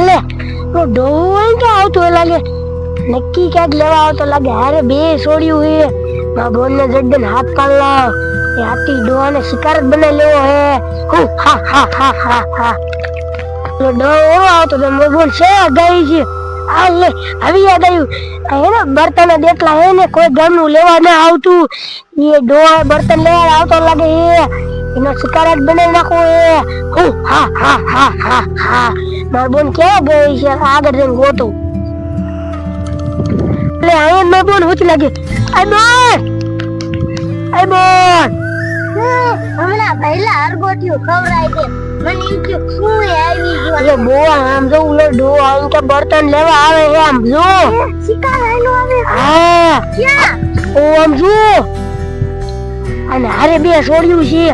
લે તો ડોઈ કે આવતો લાગે. નક્કી ક્યાંક લેવા આવતો લાગે. હારે બે છોડ્યું હે મારા બોન ને જડ્ડન હાથ પાડ લાવ એ હાથી ડોહા શિકાર જ બનાવી લેવો હે. હું, હા હા હા હા હા. તો ડો તો લે હવે યાદ આવ્યું. આ હે ને બર્તન જ હે ને કોઈ ગામનું લેવા ના આવતું. એ ડોહા બર્તન લેવા આવતો લાગે હે. એનો શિકાર જ બનાવી નાખો હે. હું, હા હા હા હા હા. મારી બોન ક્યાં છે? આગળ જઈને ગોતું. એટલે અહીંયા મેં બોન હોતી લાગે. આય બોન આય બોન હમણાં પહેલા અરગોટિયું ખવરાય છે. મને ઈ કે શું આવી ગયો? એટલે બો આમ જો ઉલો ડો આમ કે બર્તન લેવા આવે છે આમ જો. શિકાર આયલો આવે હા. ક્યાં? ઓ આમ જો. અને હારે બે છોડ્યું છે.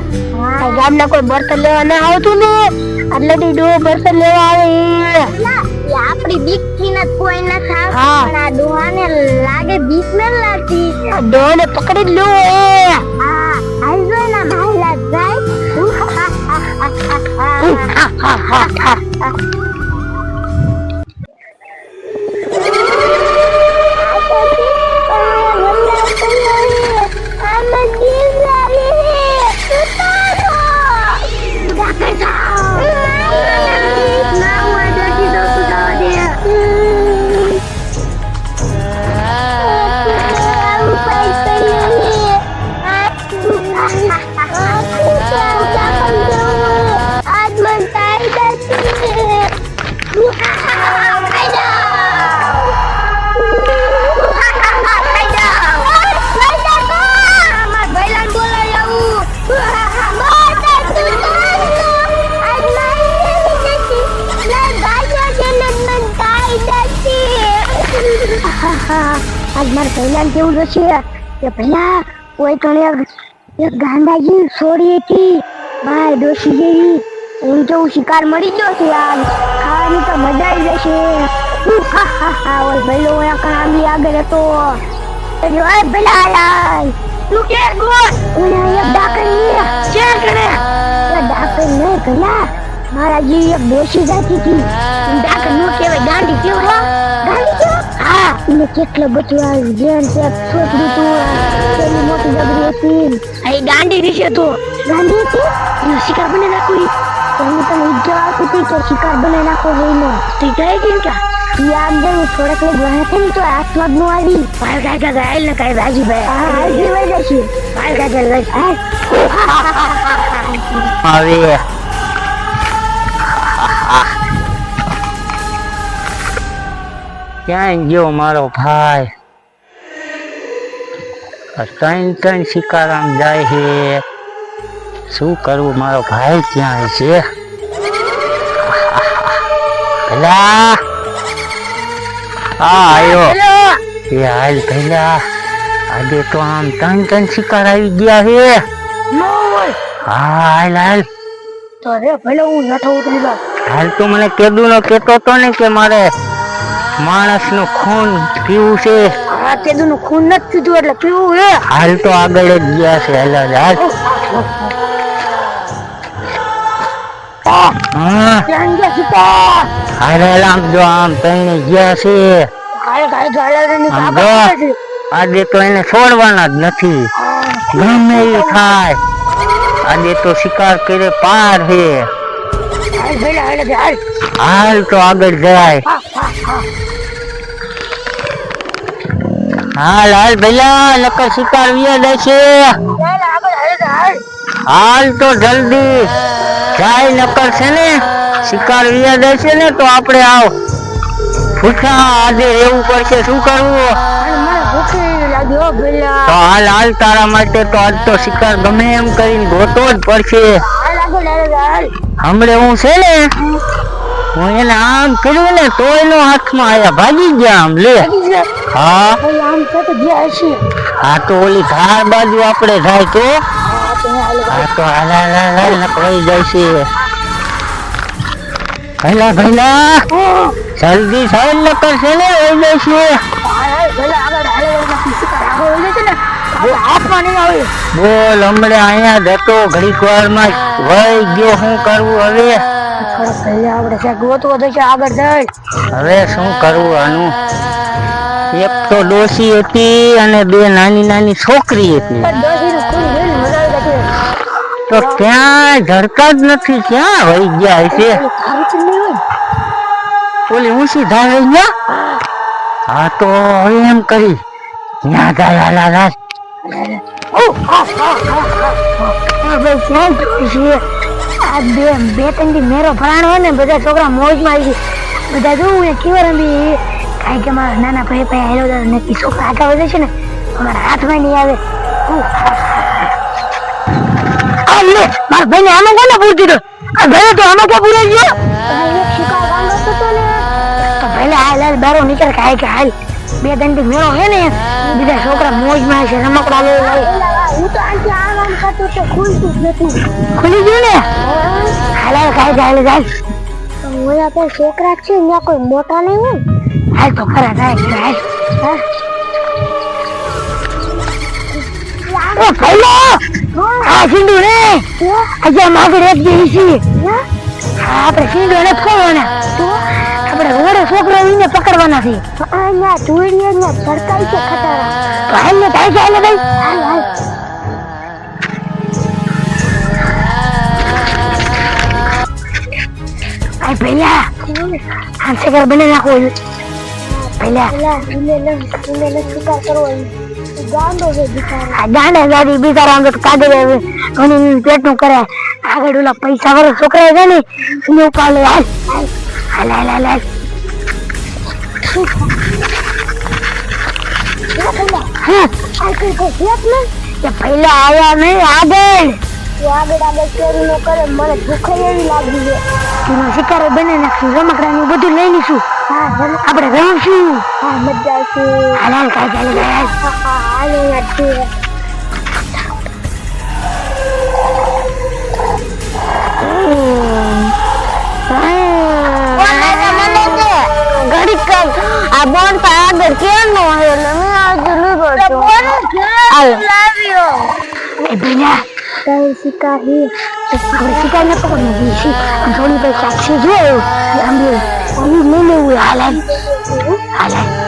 ગામના કોઈ બર્તન લેવા ના આવતું ને. એટલે થી ડો બર્તન લેવા આવે આપડી બીકથી ને કોઈ ના થાય પણ આ ડોહાને લાગે બીક ન લાગતી. ડોને પકડી લો એ. હા હાલ જો એના ભાઈલા જાય. આજ મારે પહેલાં કેવું છે કે પહેલા કોઈ કણે એક ગાંધાજી છોડી હતી. ભાઈ ડોસી જેવી. એમ કેવું શિકાર મળી ગયો છે આજ ખાવાની તો મજા આવી જશે. ભાઈ હા હા હા, ઓય ઓયા કણાવી આગળ હતો. ઓય પેલા આય તું કે ગોળ ઓલા એક મારા જેવી એક ડોસી જાતી હતી. ડાકણ નો કહેવાય કેવાય હા? એને કેટલો બધું આ જેન છે છોકરી તું કેવી મોટી જબરી હતી. આ ગાંડી વિશે તો. ગાંડી હતી? એનો શિકાર બને નાખું એની તને ઈજો આવતી હતી કે શિકાર બને નાખો એનો તી ગઈ હતી કે યાદ ગયું થોડાક લોક વહે છે ને તો હાથમાં નો આવી ભાઈ કાય ગાયલ ને કાય બાજી ભાઈ. હા હા જીવાઈ જશે ભાઈ કાય લઈ હવે ક્યાંય ગયો મારો ભાઈ? ત્રણ ત્રણ શિકારામ જાય છે. શું કરવું મારો ભાઈ ક્યાં છે? ભલા! હા આવ્યો એ હાલ ભલા. આજે તો આમ ત્રણ ત્રણ શિકાર આવી ગયા છે. હા હાલ હાલ. તો રે ભલે હું નઠો ઉતરી હાલ તું મને કેદું નો કેતો તો ને કે મારે માણસનું ખૂન પીવું છે. આ તેદું નું ખૂન નથી પીધું એટલે પીવું હે. હાલ તો આગળ જ ગયા છે હાલ હાલ હાલ. હા. ત્યાં ગયા સીતા હાલ હાલ આમ જો આમ તઈને ગયા છે. ગાય ગાય ગાયની આમ બાબા જો આજે તો એને છોડવાના જ નથી. ગમે એ થાય. આજે તો શિકાર કરે પાર છે હાલ ભલે હાલ હાલ. હાલ તો આગળ જાય. હાલ હાલ ભૈલા નકર શિકાર વિયા જશે હાલ તો જલ્દી. જાય નકર છે ને શિકાર વીયા છે ને તો આપણે આવ. ભૂખા આજે એવું પડશે, શું કરવું? હો હાલ હાલ તારા માટે તો આજ તો શિકાર ગમે એમ કરીને ગોતો જ પડશે. હમણે હું છે ને હું એને આમ કર્યું ને તો એનો હાથમાં આયા ભાગી ગયા આમ લે. હા. આમ તો ગયા છે હા તો ઓલી ધાર બાજુ આપણે જાય તો? હા તો હાલ હાલ નકળાઈ જાય છે ભલા ભલા જલ્દી સાહેબ ન કરશે ને ઓઈ જાય છે. ને? બોલ હમણાં અહીંયા જતો ઘડીક વારમાં વહી ગયો શું કરવું હવે? થોડોક પહેલા આપણે ક્યાંક ગોતવો તો આગળ જઈ હવે શું કરવું આનું? એક તો ડોસી હતી અને બે નાની નાની છોકરી હતી. તો ક્યાં ધરતા જ નથી ક્યાં વહી ગયા છે ઓલી ઊંચી ધાર ગયા? હા તો હવે એમ કરી. ત્યાં જાય હાલા હાલ ઓ હા હા હા હા ભાઈ ક્યાં જોઈ છે? આ બે બે ત્રણ દી મેરો ફરાણો ને બધા છોકરા મોજમાં આવી છે બધા જોવું એ કેવા રમી કારણ કે મારા નાના ભાઈ ભાઈ આવ્યો હતો ને છોકરા આગળ વધે છે ને અમારા હાથમાં નહીં આવે. આ મારા ભાઈને આમાં કોને પૂરી દીધો આ ભાઈ તો આમાં ક્યાં પૂરાઈ ગયો? તો પહેલા હાલ હાલ બારો નીકળ કે હાલ કે હાલ. બે ત્રણ દી મેળો હે ને બીજા છોકરા મોજમાં છે રમકડા લઈ લઈ હું તો આંટી આરામ કરતો ખુલતું જ નથી ખુલી ગયું ને? હાલે કાંઈ હાલ હાલ. હું આપણે છોકરા છે ત્યાં કોઈ મોટા નહીં હોય હાલ તો ખરા હા? આ સિંધુ રે આજે માગડ એક જેવી છે. હા? આપણે સિંધુ ને આપણે ઓળો છોકરો એને પકડવાના છે. અહીંયા ધૂળી અહીંયા સરકાઈ છે ખટારા. હાલ ને થાય છે હાલ ને ભાઈ. હાલ. આ પહેલા આ શિકાર બની નાખો પહેલા શિકાર કરવો ગાંડો છે બિચારો ગાંડા દાદી બિચારા આમ તો કાઢી ઘણી પેટનું કરે આગળ ઓલા પૈસા વાળા છોકરા છે ને એને ઉપાડ હાલ હાલ હાલ હાલ હાલ હા પહેલા આયા નહીં આગળ તું આગળ આગળ ચોરી નો કરે મને ભૂખ એવી લાગી છે. એનો શિકારો બને નાખશું રમકડાનું બધું લઈ લઈશું. હા આપણે રમશું. હા મજા આવશે. હાલ હાલ ચાલે હાલ હાલ આ બોન પર આગળ કેમ નો હે એટલે મેં આજે લીધો છો એ ભૈયા કઈ શિકાર હે આપણે શિકાર ને પકડી દીધી છે થોડી પછી સાક્ષી જોયો આમ એ લઈ લેવું હાલ હાલ હાલ હાલ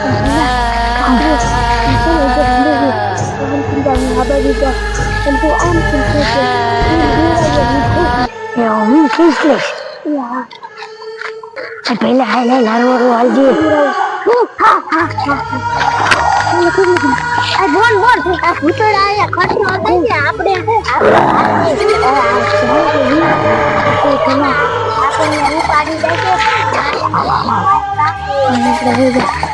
એ હું ખીસ લઈશ એ પહેલા હાલ હાલ હારો હારો હાલજે બોલ બોલ આ ભૂતડા આયા ખર્ચો હતા ને આપણે આપણને ઉપાડી દેશે